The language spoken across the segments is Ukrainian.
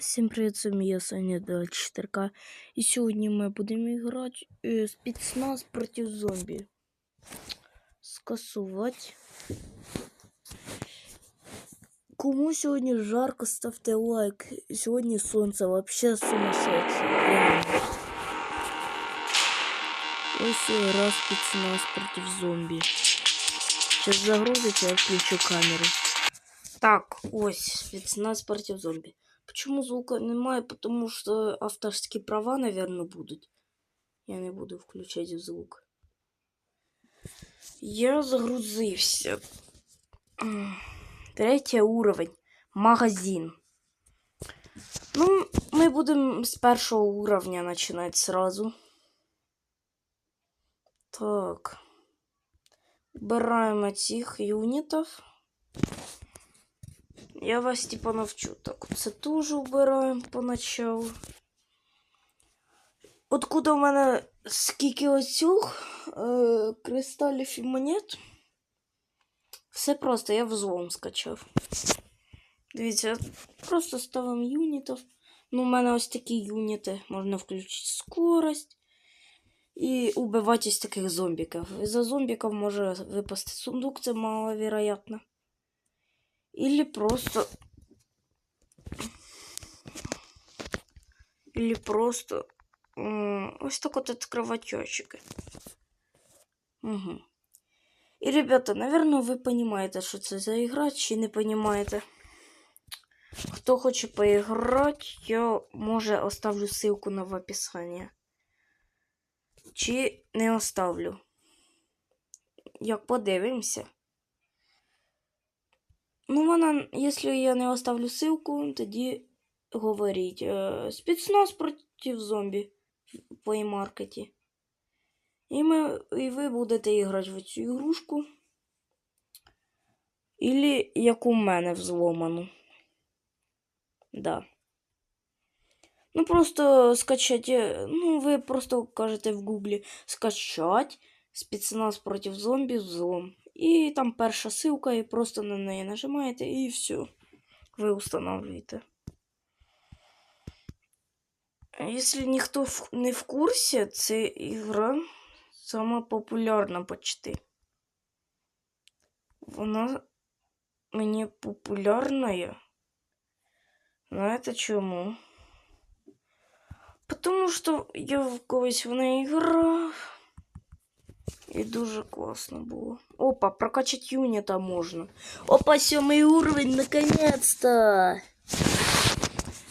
Всім привіт, це я Саня 24К. І сьогодні ми будемо грати е, спецназ проти зомбі. Скасувати. Кому сьогодні жарко, ставте лайк. Сьогодні сонце вообще сумасшедше. Ось раз спецназ проти зомбі. Сейчас загрузиться, я включу камеру. Так, ось спецназ проти зомбі. Почему звука немає? Потому что авторские права, наверное, будут. Я не буду включать звук. Я загрузився. Третій уровень. Магазин. Ну, ми будемо з першого уровня починати сразу. Так. Убираємо цих юнитов. Я вас типа навчу. Так, це теж убираємо поначалу. Откуда в мене скільки оцюг е, кристалів і монет? Все просто, я взлом скачав. Дивіться, просто ставимо юнітів. Ну, у мене ось такі юніти. Можна включити скорость і убивати із таких зомбіків. Із-за зомбіків може випасти сундук, це маловероятно. Или просто... Или просто... м, Ось так вот открывать ящики. Угу. И, ребята, наверное, вы понимаете, что это за игра, чи не понимаете. Хто хоче поиграть, я, може, оставлю ссылку на в описании. Чи не оставлю. Як подивимося. Ну, вона, якщо я не оставлю ссылку, тоді говоріть. Е, спецназ проти зомбі в плеймаркеті. І, ми, і ви будете грати в цю ігрушку. Ілі як у мене взломану. Да. Ну, просто скачать. е, Ну, ви просто кажете в гуглі скачать спецназ проти зомбі взлом. І там перша ссылка, і просто на неї нажимаєте, і все. Ви устанавливаєте. Якщо ніхто не в курсі, це ігра сама популярна почти. Вона мені популярна. Знаєте чому? Потому що я в когось в неї грав. І дуже класно було. Опа, прокачать юнита можна. Опа, сьомий уровень, наконец-то!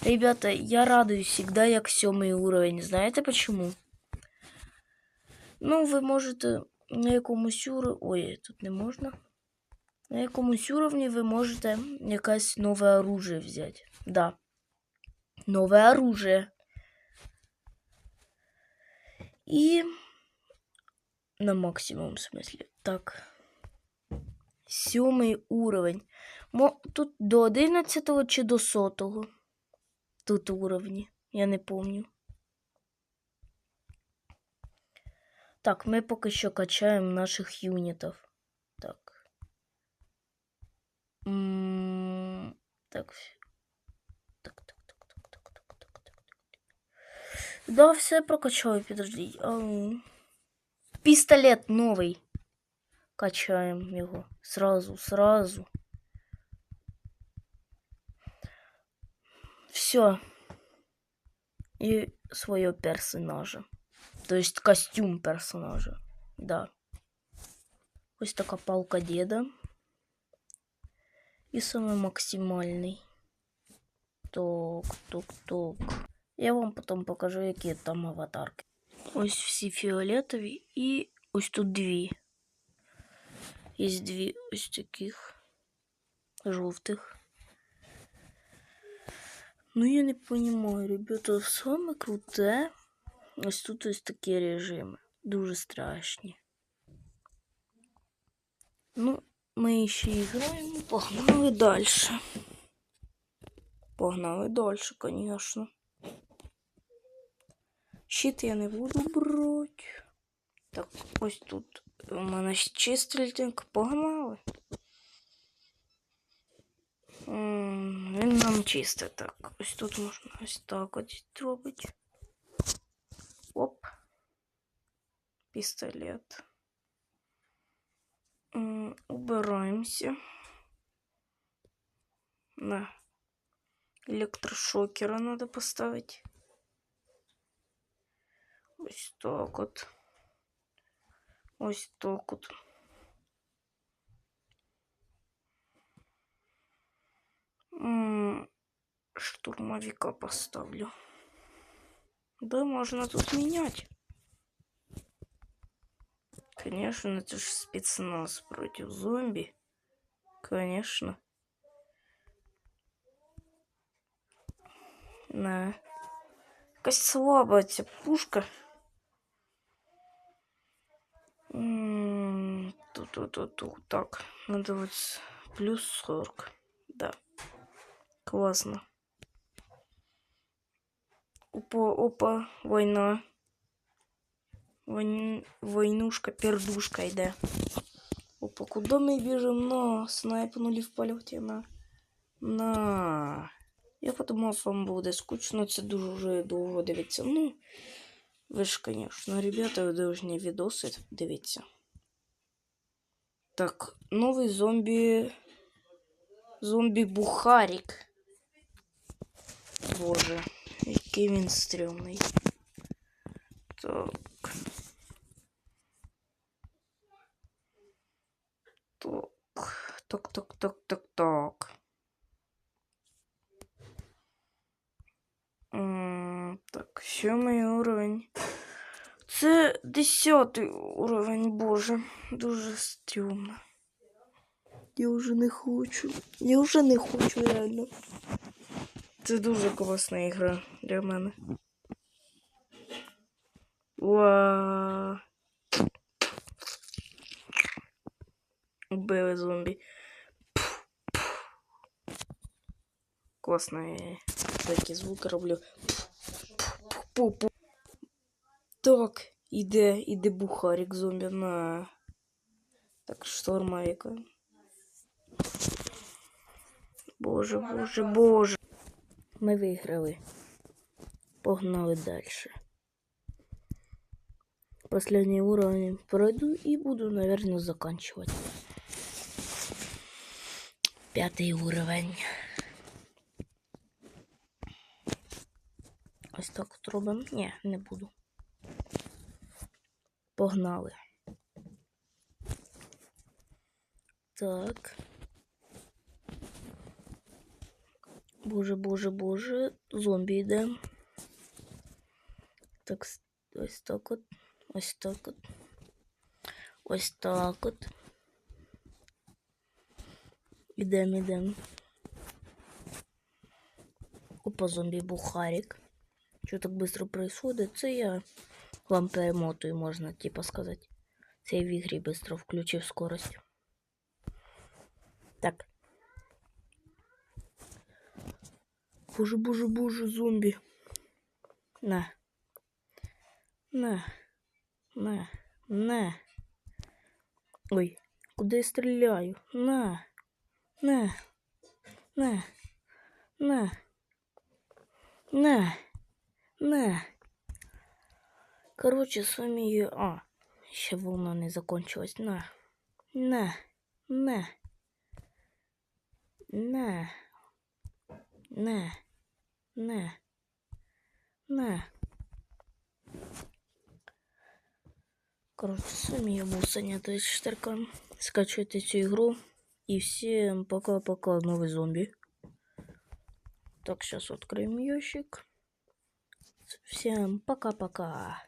Ребята, я радуюсь всегда, як сьомий уровень. Знаєте почему? Ну, ви можете на якомусь уровні... Ой, тут не можна. На якомусь уровні ви можете якесь нове оружие взяти. Да. Нове оружие. І на максимум в смысле. Так. Сьомий уровень. Мо... Тут до 11 чи до 100. Тут уровні. Я не помню. Так, ми поки що качаємо наших юнітів. Так. М так. Так, так, так, так, так, так, так, так. Да, все прокачаю, підожди. Пістолет новий. Качаємо його. Сразу, сразу. Все. І свого персонажа. То есть костюм персонажа. Да. Ось така палка деда. І саме максимальний. Ток, ток, ток. Я вам потім покажу, які там аватарки. Ось всі фіолетові і ось тут дві. Є дві ось таких жовтих. Ну, я не понимаю, ребята, саме круте. Ось тут ось такі режими. Дуже страшні. Ну, ми ще граємо. Погнали далі. Погнали далі, звісно. Щит я не буду брати. Так, ось тут у мене ще стрільтинг. Погнали. Він нам чисте. Так, ось тут можна ось так от зробити. Оп. Пістолет. М, Убираемся. На. Электрошокера надо поставить. Ось так от. Ось так от. Штурмовика поставлю. Да, можно тут менять. Конечно, это же спецназ против зомби. Конечно. На. Якась слаба ця пушка. М, Ту-ту-ту-ту. Так, надо вот плюс 40. Да. Классно. Опа, опа, война. Войн... Войнушка, пердушка йде. Опа, куди ми біжимо? На, снайпнули в польоті, на. На. Я подумав, вам буде скучно, це дуже довго дивиться. Ну, ви ж, звісно, ребята, ви должні відоси дивіться. Так, новий зомбі. Зомбі-бухарик. Боже, який він стрьомний. Так. Так, так, так, так, так, так. М, Так, сьомий уровень. Це десятий уровень, боже. Дуже стрьомно. Я вже не хочу. Я вже не хочу, реально. Це дуже класна ігра для мене. Уа. Убили зомбі. Класно, я такі звуки роблю. Пу-пу. Так, іде, іде бухарик зомбі на. Так, штормовика. Боже, боже, боже. Ми виграли. Погнали далі. Последний уровень пройду и буду, наверное, заканчивать. Пятый уровень. Так от робимо. Ні, не буду. Погнали. Так. Боже, боже, боже. Зомбі йде. Так, ось так от. Ось так от. Ось так от. Ідем, ідем. Опа, зомбі бухарик. Що так быстро происходит? Це я вам перемотую, можна типа сказати. Це в ігрі быстро включив скорость. Так. Боже, боже, боже, зомбі. На. На. На. На. Ой, куди я стріляю? На. На. На. На. На. Не. Короче, с вами ее... А, еще волна не закончилась. На. На. На. На. На. На. На. Коротше, з вами я був Саня 34. Скачуйте цю ігру. І всім пока-пока, новый зомби. Так, сейчас откроем ящик. Всем пока-пока.